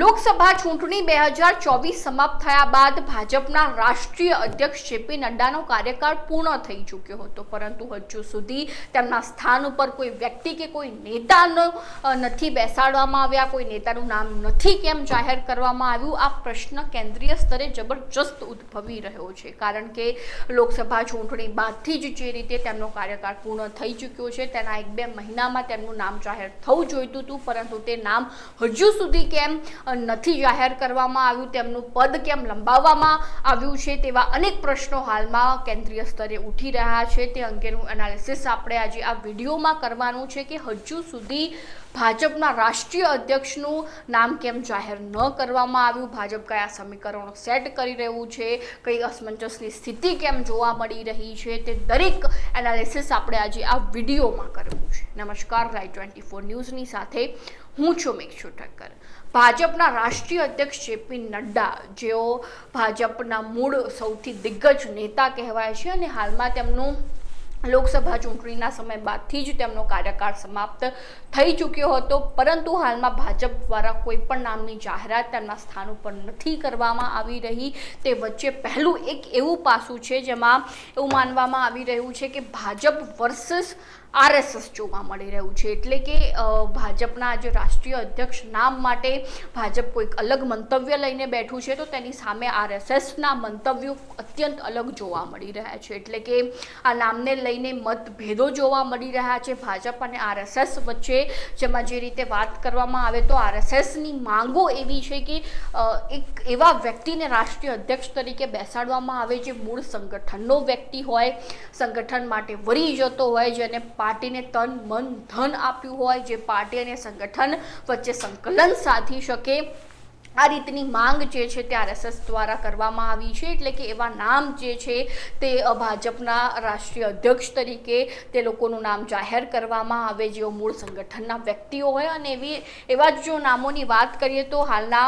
લોકસભા ચૂંટણી બે હજાર ચોવીસ સમાપ્ત થયા બાદ ભાજપના રાષ્ટ્રીય અધ્યક્ષ જેપી નડ્ડાનો કાર્યકાળ પૂર્ણ થઈ ચૂક્યો હતો. પરંતુ હજુ સુધી તેમના સ્થાન ઉપર કોઈ વ્યક્તિ કે કોઈ નેતાનો નથી બેસાડવામાં આવ્યા, કોઈ નેતાનું નામ નથી કેમ જાહેર કરવામાં આવ્યું? આ પ્રશ્ન કેન્દ્રીય સ્તરે જબરજસ્ત ઉદ્ભવી રહ્યો છે. કારણ કે લોકસભા ચૂંટણી બાદથી જ જે રીતે તેમનો કાર્યકાળ પૂર્ણ થઈ ચૂક્યો છે, તેના એક બે મહિનામાં તેમનું નામ જાહેર થવું જોઈતું હતું, પરંતુ તે નામ હજુ સુધી કેમ નથી જાહેર કરવામાં આવ્યું, તેમનું પદ કેમ લંબાવવામાં આવ્યું છે તેવા અનેક પ્રશ્નો હાલમાં કેન્દ્રીય સ્તરે ઉઠી રહ્યા છે. તે અંગેનું એનાલિસિસ આપણે આજે આ વિડીયોમાં કરવાનું છે કે હજુ સુધી ભાજપના રાષ્ટ્રીય અધ્યક્ષનું નામ કેમ જાહેર ન કરવામાં આવ્યું? ભાજપ કયા સમીકરણો સેટ કરી રહ્યું છે? કઈ અસમંજસની સ્થિતિ કેમ જોવા મળી રહી છે? તે દરેક એનાલિસિસ આપણે આજે આ વિડીયોમાં કરવું છે. નમસ્કાર રાઈ ટ્વેન્ટી ફોર ન્યૂઝની સાથે હું છું મેક્ષુ ઠક્કર ભાજપના રાષ્ટ્રીય અધ્યક્ષ જેપી નડ્ડા, જેઓ ભાજપના મૂળ સૌથી દિગ્ગજ નેતા કહેવાય છે અને હાલમાં તેમનું લોકસભા ચૂંટણીના સમય બાદથી જ તેમનો કાર્યકાળ સમાપ્ત થઈ ચૂક્યો હતો. પરંતુ હાલમાં ભાજપ દ્વારા કોઈ પણ નામની જાહેરાત તેમના સ્થાન ઉપર નથી કરવામાં આવી રહી. તે વચ્ચે પહેલું એક એવું પાસું છે જેમાં એવું માનવામાં આવી રહ્યું છે કે ભાજપ વર્સસ આરએસએસ જોવા મળી રહ્યું છે. એટલે કે ભાજપના જે રાષ્ટ્રીય અધ્યક્ષ નામ માટે ભાજપ કોઈક અલગ મંતવ્ય લઈને બેઠું છે, તો તેની સામે આરએસએસના મંતવ્યો અત્યંત અલગ જોવા મળી રહ્યા છે. એટલે કે, આ નામને લઈને મતભેદો જોવા મળી રહ્યા છે. ભાજપ અને આરએસએસ વચ્ચે જેમાં જે રીતે વાત કરવામાં આવે, તો આરએસએસની માંગો એવી છે કે એક એવા વ્યક્તિને રાષ્ટ્રીય અધ્યક્ષ તરીકે બેસાડવામાં આવે, જે મૂળ સંગઠનનો વ્યક્તિ હોય, સંગઠન માટે વરી જતો હોય, જેને પાર્ટીને તન મન ધન આપ્યું હોય જે પાર્ટી અને સંગઠન વચ્ચે સંકલન સાધી શકે. આ રીતની માંગ જે છે તે આરએસએસ દ્વારા કરવામાં આવી છે, એટલે કે એવા નામ જે છે તે ભાજપના રાષ્ટ્રીય અધ્યક્ષ તરીકે તે લોકોનું નામ જાહેર કરવામાં આવે, જેઓ મૂળ સંગઠનના વ્યક્તિઓ હોય. અને એવી, એવા જ જો નામોની વાત કરીએ તો હાલના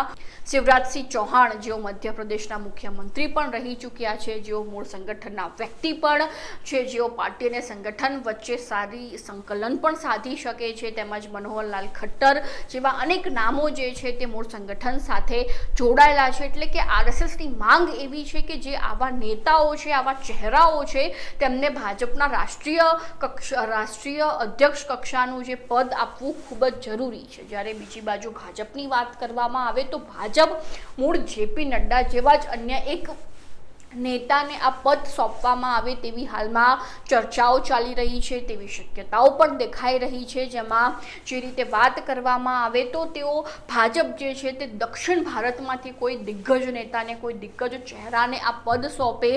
શિવરાજસિંહ ચૌહાણ, જેઓ મધ્યપ્રદેશના મુખ્યમંત્રી પણ રહી ચૂક્યા છે, જેઓ મૂળ સંગઠનના વ્યક્તિ પણ છે, જેઓ પાર્ટી અને સંગઠન વચ્ચે સારી સંકલન પણ સાધી શકે છે, તેમજ મનોહરલાલ ખટ્ટર જેવા અનેક નામો જે છે તે મૂળ સંગઠન સાથે જોડાયેલા છે. એટલે કે આરએસએસની માંગ એવી છે કે જે આવા નેતાઓ છે, આવા ચહેરાઓ છે, તેમને ભાજપના રાષ્ટ્રીય કક્ષા, રાષ્ટ્રીય અધ્યક્ષ કક્ષાનું જે પદ આપવું ખૂબ જ જરૂરી છે. જ્યારે બીજી બાજુ ભાજપની વાત કરવામાં આવે તો ભાજપ મૂળ જેપી નડ્ડા જેવા જ અન્ય એક નેતાને આ પદ સોંપવામાં આવે તેવી હાલમાં ચર્ચાઓ ચાલી રહી છે, તેવી શક્યતાઓ પણ દેખાઈ રહી છે. જેમાં જે રીતે વાત કરવામાં આવે તો તેઓ ભાજપ જે છે તે દક્ષિણ ભારતમાંથી કોઈ દિગ્ગજ નેતાને, કોઈ દિગ્ગજ ચહેરાને આ પદ સોંપે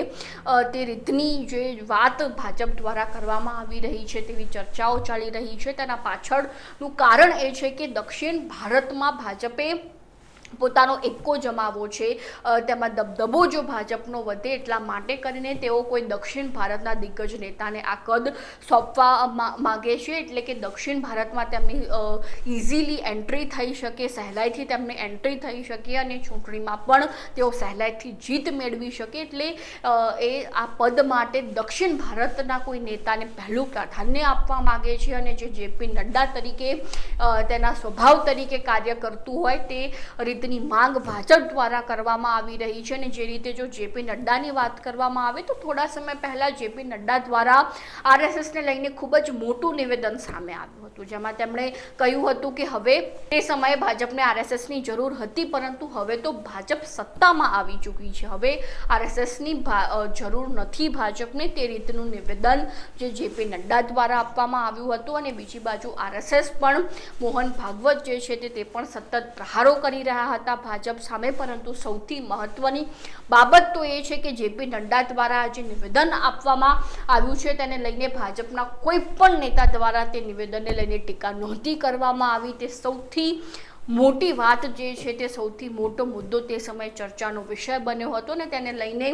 તે રીતની જે વાત ભાજપ દ્વારા કરવામાં આવી રહી છે, તેવી ચર્ચાઓ ચાલી રહી છે. તેના પાછળનું કારણ એ છે કે દક્ષિણ ભારતમાં ભાજપે પોતાનો એક્કો જમાવો છે તેમાં દબદબો જો ભાજપનો વધે એટલા માટે કરીને તેઓ કોઈ દક્ષિણ ભારતના દિગ્ગજ નેતાને આ કદ સોંપવા માગે છે એટલે કે દક્ષિણ ભારતમાં તેમની ઇઝીલી એન્ટ્રી થઈ શકે, સહેલાઈથી તેમને એન્ટ્રી થઈ શકે અને ચૂંટણીમાં પણ તેઓ સહેલાઈથી જીત મેળવી શકે એટલે એ આ પદ માટે દક્ષિણ ભારતના કોઈ નેતાને પહેલું પ્રાધાન્ય આપવા માગે છે અને જે જેપી નડ્ડા તરીકે તેના સ્વભાવ તરીકે કાર્ય કરતું હોય તે રીતની માંગ ભાજપ દ્વારા કરવામાં આવી રહી છે અને જે રીતે જો જેપી નડ્ડાની વાત કરવામાં આવે તો થોડા સમય પહેલાં જેપી નડ્ડા દ્વારા આરએસએસને લઈને ખૂબ જ મોટું નિવેદન સામે આવ્યું હતું, જેમાં તેમણે કહ્યું હતું કે હવે તે સમયે ભાજપને આરએસએસની જરૂર હતી, પરંતુ હવે તો ભાજપ સત્તામાં આવી ચૂકી છે. હવે આરએસએસની જરૂર નથી ભાજપને તે રીતનું નિવેદન જે જેપી નડ્ડા દ્વારા આપવામાં આવ્યું હતું અને બીજી બાજુ આરએસએસ પણ મોહન ભાગવત જે છે તે પણ સતત પ્રહારો કરી રહ્યા હતા ભાજપ સામે, પરંતુ સૌથી મહત્વની બાબત તો એ છે કે જેપી નડ્ડા દ્વારા જે નિવેદન આપવામાં આવ્યું છે. તેને લઈને ભાજપના કોઈ પણ નેતા દ્વારા તે નિવેદનને લઈને ટીકા નહોતી કરવામાં આવી. તે સૌથી મોટી વાત જે છે, તે સૌથી મોટો મુદ્દો તે સમયે ચર્ચાનો વિષય બન્યો હતો ને તેને લઈને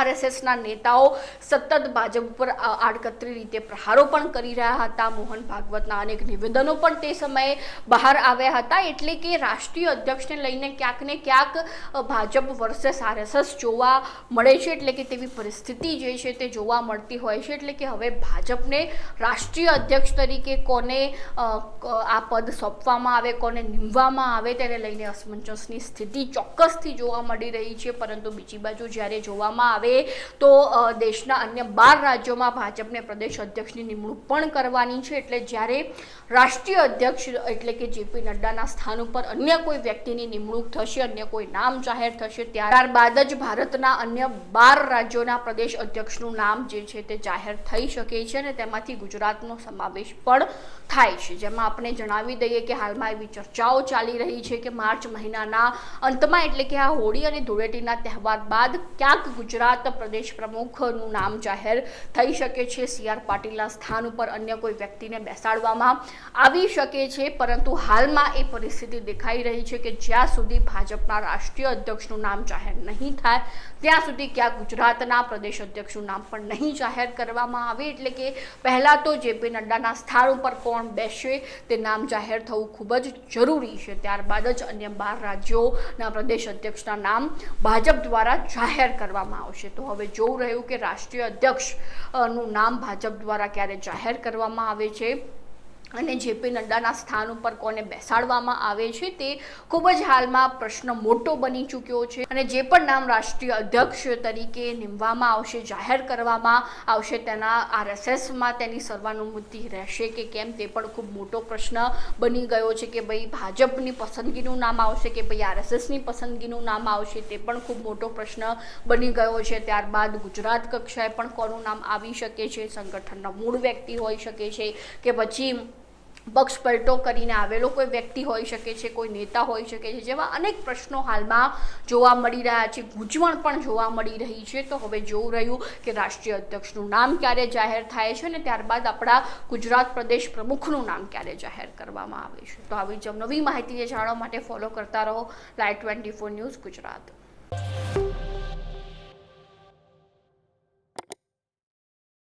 આરએસએસના નેતાઓ સતત ભાજપ ઉપર આડકતરી રીતે પ્રહારો પણ કરી રહ્યા હતા. મોહન ભાગવતના અનેક નિવેદનો પણ તે સમયે બહાર આવ્યા હતા. એટલે કે રાષ્ટ્રીય અધ્યક્ષને લઈને ક્યાંક ને ક્યાંક ભાજપ વર્સેસ આરએસએસ જોવા મળે છે. એટલે કે તેવી પરિસ્થિતિ જે છે તે જોવા મળતી હોય છે. એટલે કે હવે ભાજપને રાષ્ટ્રીય અધ્યક્ષ તરીકે કોને આ પદ સોંપવામાં આવે, કોને નીમવામાં આવે તેને લઈને અસમંજસની સ્થિતિ ચોક્કસથી જોવા મળી રહી છે. પરંતુ બીજી બાજુ જ્યારે જોવામાં આવે તો દેશના અન્ય બાર રાજ્યોમાં ભાજપને પ્રદેશ અધ્યક્ષની નિમણૂક પણ કરવાની છે. એટલે જ્યારે રાષ્ટ્રીય અધ્યક્ષ એટલે કે જેપી નડ્ડાના સ્થાન ઉપર અન્ય કોઈ વ્યક્તિની નિમણૂક થશે, અન્ય કોઈ નામ જાહેર થશે ત્યારબાદ જ ભારતના અન્ય બાર રાજ્યોના પ્રદેશ અધ્યક્ષનું નામ જે છે તે જાહેર થઈ શકે છે અને તેમાંથી ગુજરાતનો સમાવેશ પણ થાય છે. જેમાં આપણે જણાવી દઈએ કે હાલમાં એવી ચર્ચાઓ ચાલી રહી છે કે માર્ચ મહિનાના અંતમાં એટલે કે આ હોળી અને ધૂળેટીના તહેવાર બાદ ક્યાંક ગુજરાત પ્રદેશ પ્રમુખનું નામ જાહેર થઈ શકે છે. સી. આર. પાટીલના સ્થાન ઉપર અન્ય કોઈ વ્યક્તિને બેસાડવામાં આવી શકે છે. પરંતુ હાલમાં એ પરિસ્થિતિ દેખાઈ રહી છે કે જ્યાં સુધી ભાજપના રાષ્ટ્રીય અધ્યક્ષનું નામ જાહેર નહીં થાય, ત્યાં સુધી ક્યાંક ગુજરાતના પ્રદેશ અધ્યક્ષનું નામ પણ નહીં જાહેર કરવામાં આવે. એટલે કે પહેલાં તો જેપી નડ્ડાના સ્થાન ઉપર કોણ બેસશે તે નામ જાહેર થવું ખૂબ જ જરૂરી છે. ત્યારબાદ જ અન્ય બાર રાજ્યોના પ્રદેશ અધ્યક્ષના નામ ભાજપ દ્વારા જાહેર કરવામાં આવશે. તો હવે જોવું રહ્યું કે રાષ્ટ્રીય અધ્યક્ષનું નામ ભાજપ દ્વારા ક્યારે જાહેર કરવામાં આવે છે. અને જેપી નડ્ડાના સ્થાન ઉપર કોને બેસાડવામાં આવે છે તે ખૂબ જ હાલમાં પ્રશ્ન મોટો બની ચૂક્યો છે. અને જે પણ નામ રાષ્ટ્રીય અધ્યક્ષ તરીકે નીમવામાં આવશે, જાહેર કરવામાં આવશે, તેના આરએસએસમાં તેની સર્વાનુમતિ રહેશે કે કેમ તે પણ ખૂબ મોટો પ્રશ્ન બની ગયો છે કે ભાઈ ભાજપની પસંદગીનું નામ આવશે કે ભાઈ આરએસએસની પસંદગીનું નામ આવશે તે પણ ખૂબ મોટો પ્રશ્ન બની ગયો છે. ત્યારબાદ ગુજરાત કક્ષાએ પણ કોનું નામ આવી શકે છે? સંગઠનના મૂળ વ્યક્તિ હોઈ શકે છે કે પછી પક્ષ પલટો કરીને આવેલો કોઈ વ્યક્તિ હોઈ શકે છે, કોઈ નેતા હોઈ શકે છે, જેવા અનેક પ્રશ્નો હાલમાં જોવા મળી રહ્યા છે, ગૂંચવણ પણ જોવા મળી રહી છે. તો હવે જોવું રહ્યું કે રાષ્ટ્રીય અધ્યક્ષનું નામ ક્યારે જાહેર થાય છે અને ત્યારબાદ આપણા ગુજરાત પ્રદેશ પ્રમુખનું નામ ક્યારે જાહેર કરવામાં આવે છે. તો આવી જ નવી માહિતી જાણવા માટે ફોલો કરતા રહો live twenty four news Gujarat.